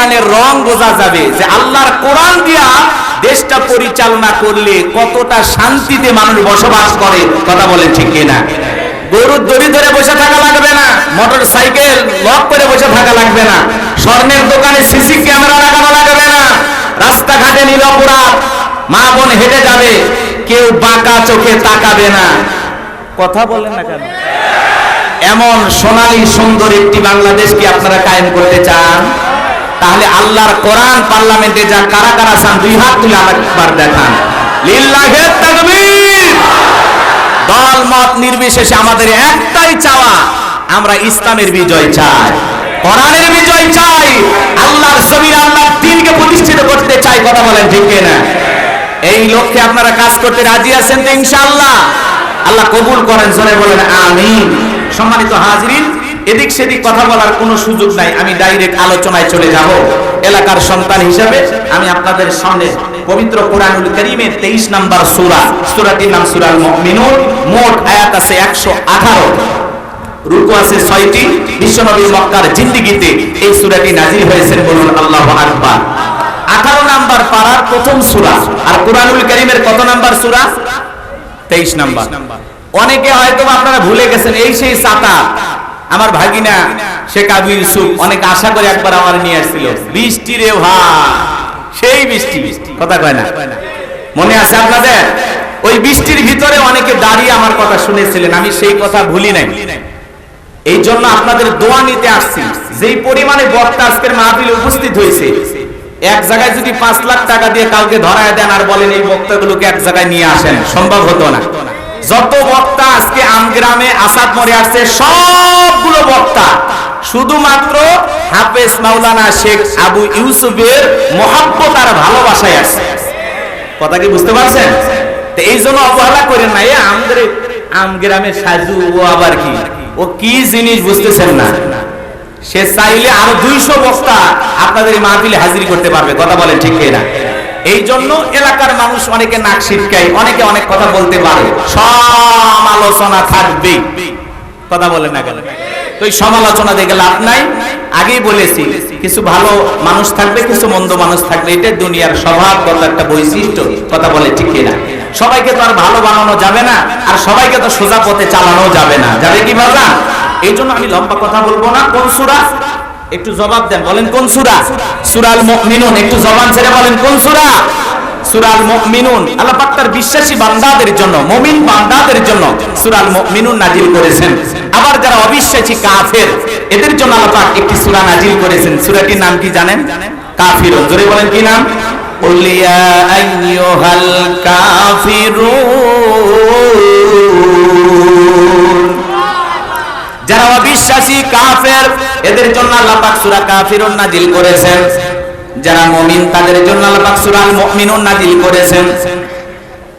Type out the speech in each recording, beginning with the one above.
কোরআনের রং বোঝা যাবে যে আল্লাহর কোরআন দিয়া দেশটা পরিচালনা করলে কতটা শান্তিতে মানুষ বসবাস করে, কথা বলেন ঠিক কিনা? গরুর দড়ি ধরে বসে থাকা লাগবে না, মোটর সাইকেল লক করে বসে থাকা লাগবে না, স্বর্ণের দোকানে সিসি ক্যামেরা লাগানো লাগবে না, রাস্তাঘাটে নীল অপরাধ, মা বোন হেঁটে যাবে, কেউ বাঁকা চোখে তাকাবে না। কথা বলেন না কেন? এমন সোনালী সুন্দর একটি বাংলাদেশ কি আপনারা কায়েম করতে চান? তাহলে আল্লাহর কোরআন পার্লামেন্টে যা কারা কারা চান দুই হাত তুলে আরেকবার দেখান। তাকবীর! দল, মত নির্বিশেষে আমাদের একটাই চাওয়া, আমরা ইসলামের বিজয় চাই। কোরআনের বিজয় চাই, আল্লাহর জমিন আল্লাহর দিনকে প্রতিষ্ঠিত করতে চাই, কথা বলেন ঠিক না এই লক্ষ্যে আপনারা কাজ করতে রাজি আছেন তো ইনশাআল্লাহ? আল্লাহ কবুল করেন, জোরে বলেন, আমিন। সম্মানিত হাজরিন এদিক সেদিক কথা বলার কোনো সুযোগ নাই। আমি ডাইরেক্ট আলোচনায় চলে যাব। এলাকার সন্তান হিসেবে আমি আপনাদের সামনে পবিত্র কোরআনুল করিমের তেইশ নাম্বার সূরা, সূরাটির নাম সূরাল মুমিনুন। মোট আয়াত আছে একশো আঠারো। রুকু আছে ছয়টি। বিশ্বনবী মক্কার জিন্দিগিতে এই সূরাটি হয়েছেন বলুন আল্লাহু আকবার। আঠারো নাম্বার পাড়ার প্রথম সূরা। আর কোরআনুল করিমের কত নাম্বার সূরা? তেইশ নাম্বার। অনেকে হয়তো আপনারা ভুলে গেছেন, এই সেই সাতা আমার ভাগিনা শেখ আবু ইউসুফ, অনেক আশা করে একবার আমার নিয়ে আসছিল। বৃষ্টি রে ভাই সেই বৃষ্টি। কথা কয় না। মনে আছে আপনাদের? ওই বৃষ্টির ভিতরে অনেকে দাঁড়িয়ে আমার কথা শুনেছিলেন, আমি সেই কথা ভুলি নাই। এই জন্য আপনাদের দোয়া নিতে আসছি। যেই পরিমাণে বক্তা আজকের মাহফিলে উপস্থিত হয়েছে, এক জায়গায় যদি পাঁচ লাখ টাকা দিয়ে কাউকে ধরায় দেন আর বলেন এই বক্তাগুলোকে এক জায়গায় নিয়ে আসেন, সম্ভব হতো না। যত বক্তা আজকে আমগ্রামে আসাদ মরে আসছে, সবগুলো বক্তা। শুধুমাত্র হাফেজ মাওলানা শেখ আবু ইউসুফের মহাব্বত আর ভালোবাসায় আসছে কথা কি বুঝতে পারছেন? এই জন্য অবহেলা করেন না, এ আমাদের আমগ্রামের সাজু, ও আবার কি? ও কি জিনিস বুঝতেছেন না? সে চাইলে আরও দুইশো বস্তা আপনাদের মাহফিলে হাজির করতে পারবে, কথা বলেন ঠিক না এই জন্য এলাকার মানুষ অনেকে নাক ছিটকায়, অনেকে অনেক কথা বলতে পারে। সমালোচনা থাকবে কথা বলে না কেন? তো সমালোচনা দেখে লাভ নাই। আগেই বলেছি, কিছু ভালো মানুষ থাকবে, কিছু মন্দ মানুষ থাকবে। এটা দুনিয়ার স্বভাব স্বভাবগত একটা বৈশিষ্ট্য। কথা বলে ঠিক না সবাইকে তো আর ভালো বানানো যাবে না, আর সবাইকে তো সোজা পথে চালানো যাবে না। যাবে কি বাবা এই জন্য আমি লম্বা কথা বলব না। কোন সুরা? একটু জবাব দেন বলেন কোন সুরা সুরাল মুমিনুন একটু জবান ছেড়ে বলেন কোন সুরা সুরাল মুমিনুন আল্লাহ পাক তার বিশ্বাসী বান্দাদের জন্য মুমিন বান্দাদের জন্য সুরাল মুমিনুন নাজিল করেছেন আবার যারা অবিশ্বাসী কাফের এদের জন্য আল্লাহ পাক একটি সূরা নাজিল করেছেন সূরাটির নাম কি জানেন কাফিরুন জোরে বলেন কি নাম قل يا أيها الكافرون যারা অবিশ্বাসী কাফের এদের জন্য আল্লাহ পাক সূরা কাফিরুন নাজিল করেছেন। যারা মুমিন, তাদের জন্য আল্লাহ পাক সূরা আল মুমিনুন নাজিল করেছেন।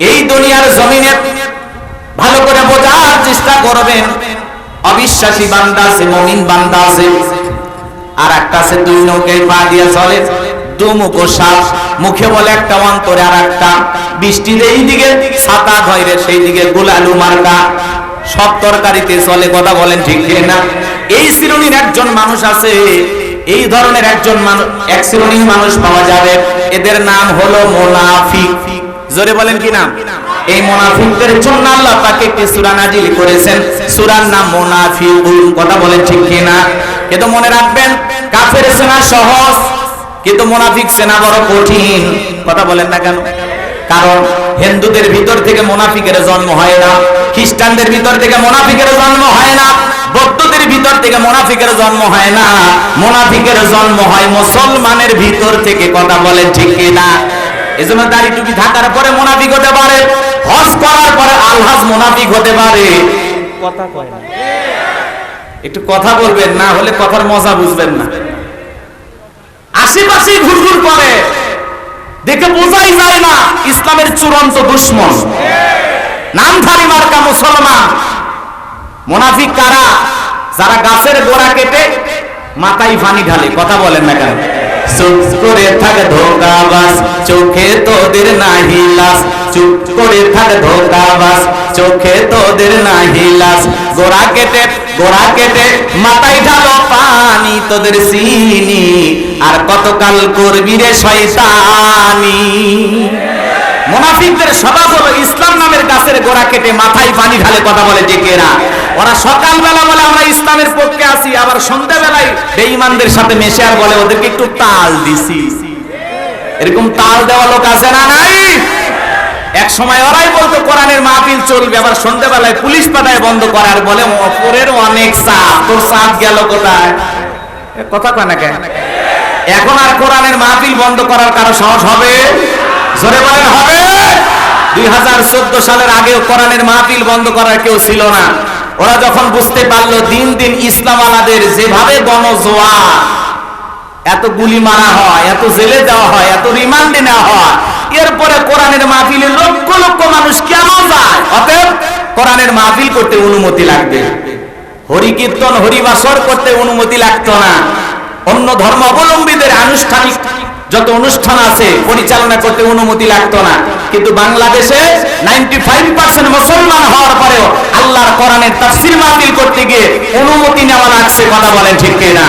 এই দুনিয়ার জমিনে ভালো করে বোঝার চেষ্টা করবেন। অবিশ্বাসী বান্দা আছে, মুমিন বান্দা আছে। আর একটা আছে, দুই নৌকায় পা দিয়ে চলে দুমুখ সাপ। মুখে বলে একটা, অন্তরে আর একটা বৃষ্টিতে এই দিকে ছাতা ধরে সেই দিকে গোলালু মার্কা। সব তরকারিতে চলে কথা বলেন ঠিক না এই শ্রেণির একজন মানুষ আছে, এই ধরনের একজন মানুষ এক শ্রেণির মানুষ পাওয়া যাবে। এদের নাম হলো মোনাফিক। জোরে বলেন কি নাম? এই মোনাফিকদের জন্য আল্লাহ পাকে একটি সূরা নাজিল করেছেন। সূরার নাম মোনাফিকুন। কথা বলেন ঠিক কি না কিন্তু মনে রাখবেন, কাফের সেনা সহজ, কিন্তু মোনাফিক সেনা বড় কঠিন। কথা বলেন না কেন? কারণ হিন্দুদের ভিতর থেকে মোনাফিকের জন্ম হয় না, খ্রিস্টানদের ভিতর থেকে মোনাফিকের জন্ম হয় না, বৌদ্ধদের ভিতর থেকে মোনাফিকের জন্ম হয় না। মোনাফিকের জন্ম হয় মুসলমানের ভিতর থেকে, কথা বলেন ঠিক না এজন্য দাড়ি টুপি থাকার পরে মোনাফিক হতে পারে, হজ করার পরে আলহাজ মোনাফিক হতে পারে। কথা একটু কথা বলবেন, না হলে কথার মজা বুঝবেন না। আশেপাশে ঘুরঘুর করে। দেখে বোঝাই যায় না, ইসলামের চূড়ান্ত দুশ্মন। নামধারী মার্কা মুসলমান। মোনাফিক কারা? যারা গাছের গোড়া কেটে মাথায় পানি ঢালে, কথা বলেন না কেন? চুপ করে থাক ধোকাবাস চোখে তোদের নাহি লাস চুপ করে থাক ধোকাবাস চোখে তোদের নাহি লাস গোড়া কেটে গোড়া কেটে মাথায় ঢালো পানি, তোদের সিনি আর কতকাল করবি রে শয়তানি? মুনাফিকদের স্বভাব হলো ইসলাম নামের গাছের গোড়া কেটে মাথায় পানি ঢালে কথা বলে যে কেরা। ওরা সকালবেলা বলে, আমরা ইসলামের পক্ষে আছি। আবার সন্ধ্যাবেলায় বেঈমানদের সাথে মেশে আর বলে, ওদেরকে একটু তাল দিছি। এরকম তাল দেওয়া লোক আছে না নাই? এক সময় ওরাই বলতো কোরআনের মাহফিল চলবে। আবার সন্ধ্যাবেলায় পুলিশ পাঠায় বন্ধ করার বলে অপরের অনেক চাপ তোর চাপ গেল কোথায়? কথা কয় না কেন? এখন আর কোরআনের মাহফিল বন্ধ করার কারও সাহস হবে? জোরে বলেন, হবে। দুই হাজার চোদ্দ সালের আগেও কোরআনের মাহফিল বন্ধ করার কেউ ছিল না। ওরা যখন বুঝতে পারল, দিন দিন ইসলাম আলাদের যেভাবে গণজোয়া এত গুলি মারা হয়, এত জেলে দেওয়া হয়, এত রিমান্ডে নেওয়া হয় এরপরে কোরআনের মাহফিলে লক্ষ লক্ষ মানুষ কেন যায়? অতএব কোরআনের মাহফিল করতে অনুমতি লাগবে। হরি কীর্তন হরিবাসর করতে অনুমতি লাগতো না। অন্য ধর্ম অবলম্বীদের আনুষ্ঠানিক যত অনুষ্ঠান আছে, পরিচালনা করতে অনুমতি লাগতো না। কিন্তু বাংলাদেশে নাইনটি ফাইভ পার্সেন্ট মুসলমান হওয়ার পরেও আল্লাহর কোরআনের তাফসির মাহফিল করতে গিয়ে অনুমতি নেওয়া লাগছে, কথা বলেন ঠিক কিনা?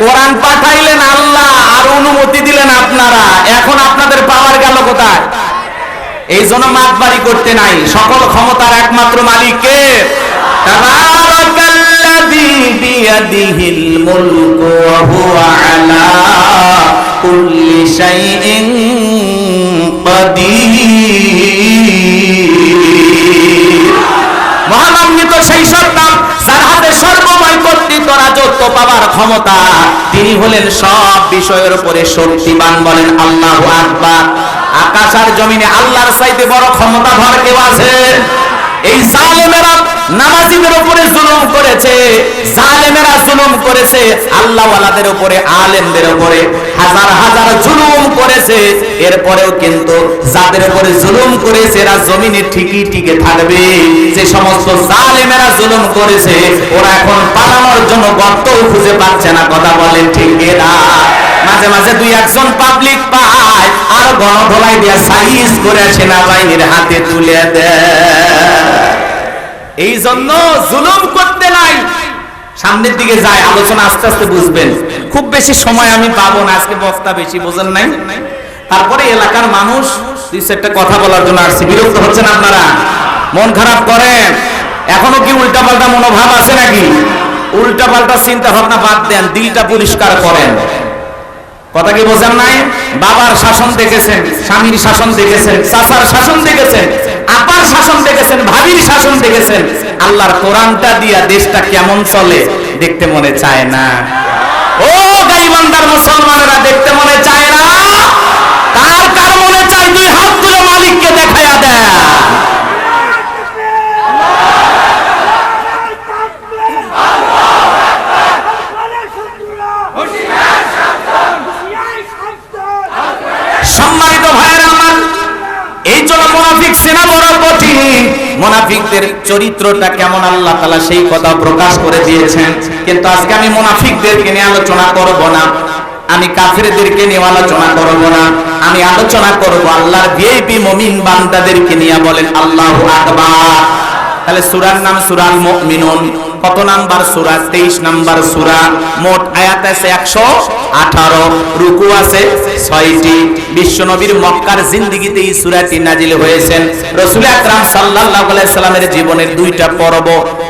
কোরআন পাঠাইলেন আল্লাহ, আর অনুমতি দিলেন আপনারা। এখন আপনাদের পাওয়ার গেল কোথায়? এই জন্য মাতবাড়ি করতে নাই। সকল ক্ষমতার একমাত্র মালিক কে? তাবারাকাল্লাযী বিয়াদিহিল রাজত্ব পাওয়ার ক্ষমতা। তিনি হলেন সব বিষয়ের উপরে শক্তিমান বলেন আল্লাহ আকবার। আকাশ আর জমিনে আল্লাহর চাইতে বড় ক্ষমতা ধর কেউ আছে? এই জালেমেরা নামাজিদের উপরে জুলুম করেছে, জালেমেরা জুলুম করেছে, আল্লাহওয়ালাদের উপরে, আলেমদের উপরে হাজার হাজার জুলুম করেছে। এরপরেও কিন্তু যাদের উপরে জুলুম করেছে, এরা জমিনে ঠিকই টিকে থাকবে। যে সমস্ত জালেমেরা জুলুম করেছে, ওরা এখন পালানোর জন্য গর্তও খুঁজে পাচ্ছে না, কথা বলেন ঠিক এরা মাঝে মাঝে দুই একজন পাবলিক পায়, আর গণধোলাই দিয়ে সাইজ করে সেনাবাহিনীর হাতে তুলে দেয়। এই জন্য জুলুম করতে নাই। সামনের দিকে যায়, আলোচনা আস্তে আস্তে বুঝবেন। খুব বেশি সময় আমি পাবো না, আজকে বক্তা বেশি বোঝেন নাই। তারপরে এলাকার মানুষ চারটা কথা বলার জন্য আসছে। বিরক্ত হচ্ছেন আপনারা? মন খারাপ করেন। এখনও কি উল্টা পাল্টা মনোভাব আছে নাকি? উল্টা পাল্টা চিন্তা ভাবনা বাদ দেন, দিলটা পরিষ্কার করেন। কথা কি বোঝেন নাই? বাবার শাসন দেখেছেন, স্বামীর শাসন দেখেছেন, চাচার শাসন দেখেছেন ভাবির শাসন দেখেছেন? আল্লাহর কোরআনটা দিয়া দেশটা কেমন চলে, দেখতে মনে চায় না। ও গাইবান্দার মুসলমানেরা, দেখতে মনে চায় না কার কার মনে চায় দুই হাত তুলে মালিককে দেখায়া দেয় সম্মানিত ভাইয়েরা আমার এই জন্য মোনাফিক সেনা বড় কঠিন মোনাফিকদের চরিত্রটা কেমন আল্লাহ তালা সেই কথা প্রকাশ করে দিয়েছেন। কিন্তু আজকে আমি মুনাফিকদেরকে নিয়ে আলোচনা করব না। আমি কাফেরদেরকে নিয়ে আলোচনা করব না। আমি আলোচনা করব আল্লাহর ভিআইপি মুমিন বান্দাদেরকে নিয়ে বলেন আল্লাহু আকবার। তাহলে সূরার নাম সূরাল মুমিনুন। কত নাম্বার সূরা? 23 নাম্বার সূরা। মোট আয়াত আছে 118 রুকু আছে 6টি বিশ্বনবীর মক্কার জিন্দেগিতে এই সূরাটি নাজিল হয়েছেন। রাসূল আকরাম আলাইহি সাল্লামের জীবনের দুইটা পর্ব,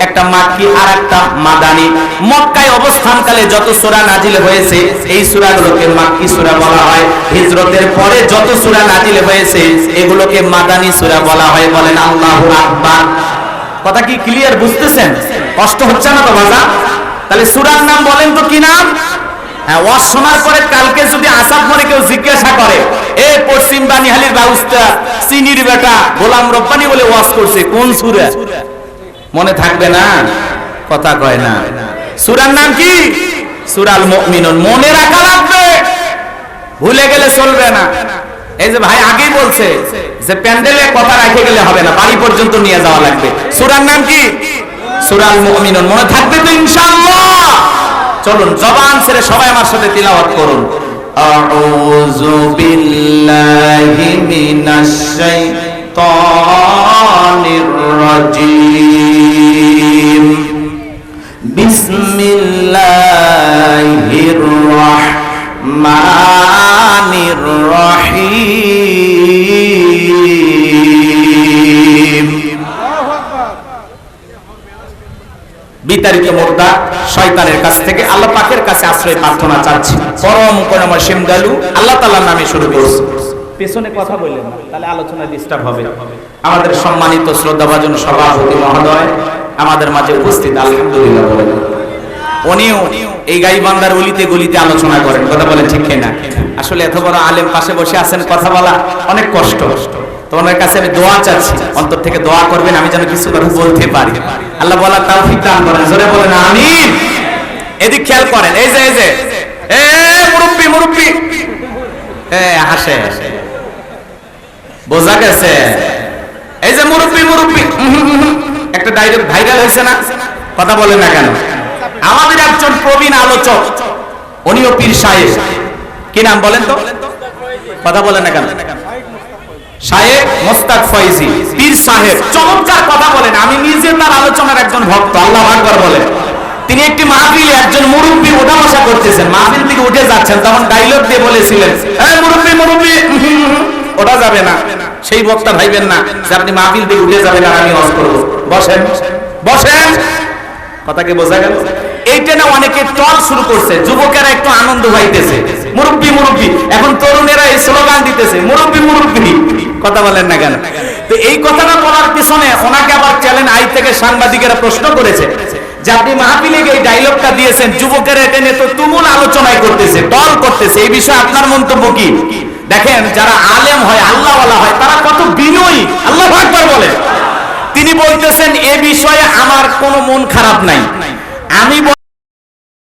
একটা মাক্কি আর একটা মাদানী। মক্কায় অবস্থানকালে যত সূরা নাজিল হয়েছে, এই সূরাগুলোকে মাক্কি সূরা বলা হয়। হিজরতের পরে যত সূরা নাজিল হয়েছে, এগুলোকে মাদানি সূরা বলা হয়। বলেন আল্লাহু আকবার। কথা কি ক্লিয়ার বুঝতেছেন? কষ্ট হচ্ছে না তো বাজা তাহলে সুরার নাম বলেন তো কি নাম? হ্যাঁ ওয়াজ শোনার পরে কালকে যদি আসাদ মনে কেউ জিজ্ঞাসা করে, এ পশ্চিম বানিহালির ব্যবস্থা চিনির বেটা, গোলাম রব্বানি বলে ওয়াজ করছে, কোন সুরা? মনে থাকবে না? কথা কয় না। সুরার নাম কি? সুরাল মুমিনুন। মনে রাখা লাগবে। ভুলে গেলে চলবে না। এই যে ভাই আগেই বলছে যে প্যান্ডেলে কথা রেখে গেলে হবে না, বাড়ি পর্যন্ত নিয়ে যাওয়া লাগবে। সুরার নাম কি? সুরাল মুমিনুন। মনে থাকবে তো ইনশাআল্লাহ। চলুন, জবান ছেড়ে সবাই আমার সাথে তিলাওয়াত করুন। আউযু বিল্লাহি মিনাশ শাইতানির রাজিম। বিসমিল্লাহির রাহমানির বিতাড়িত শয়তানের কাছ থেকে আল্লাহ পাকের কাছে আশ্রয় প্রার্থনা চাচ্ছি। পরম আল্লাহ নামে শুরু কথা বললেন আলোচনা ডিস্টার্ব হবে। আমাদের সম্মানিত শ্রদ্ধাভাজন সভাপতি মহোদয়, আমাদের মাঝে উপস্থিত, আলহামদুলিল্লাহ এই গাইবান্দার অলিতে গলিতে আলোচনা করেন, কথা বলেন ঠিক কিনা? আসলে এত বড় আলেম পাশে বসে আছেন, কথা বলা অনেক কষ্ট। তো ওনার কাছে আমি দোয়া চাচ্ছি, অন্তর থেকে দোয়া করবেন, আমি যেন কিছু কথা বলতে পারি। আল্লাহ বলা তৌফিক দান করেন, জোরে বলেন, আমিন। এদিক খেয়াল করেন, এই যে এই যে। এ, মুরব্বি মুরব্বি। এ, হাসে। বোঝা গেছে। এই যে মুরব্বি মুরব্বি। একটা ডাইরেক্ট ভাইরাল হয়েছে না? কথা বলেন না কেন? আমাদের একজন প্রবীণ আলোচক, উনিও পীর সাহেব। কি নাম বলেন তো? কথা বলেন না কেন? উঠে যাচ্ছেন ডাইলগ দিয়ে বলেছিলেন ওটা যাবে না। সেই বক্তা ভাইবেন না যে আপনি উঠে যাবেন আর আমি হজ করব। বসেন বসেন। কথা বোঝা গেল? এইটা না অনেকে টল শুরু করছে, যুবকেরা একটু আনন্দ পাইতেছে। মুরব্বি মুরব্বি, এখন তরুণেরা এই স্লোগান দিতেছে, মুরব্বি মুরব্বি, কথা বলেন না কেন? তো এই কথাটা বলার পিছনে ওনাকে আবার চ্যানেল আই থেকে সাংবাদিকেরা প্রশ্ন করেছে যে আপনি এই ডায়লগটা দিয়েছেন, যুবকেরা এটা নিয়ে তো তুমুল আলোচনায় করতেছে টল করতেছে, এই বিষয়ে আপনার মন্তব্য কি? দেখেন, যারা আলেম হয়, আল্লাহওয়ালা হয়, তারা কত বিনয়ী, আল্লাহ বলে তিনি বলতেছেন, এ বিষয়ে আমার কোনো মন খারাপ নাই। আমি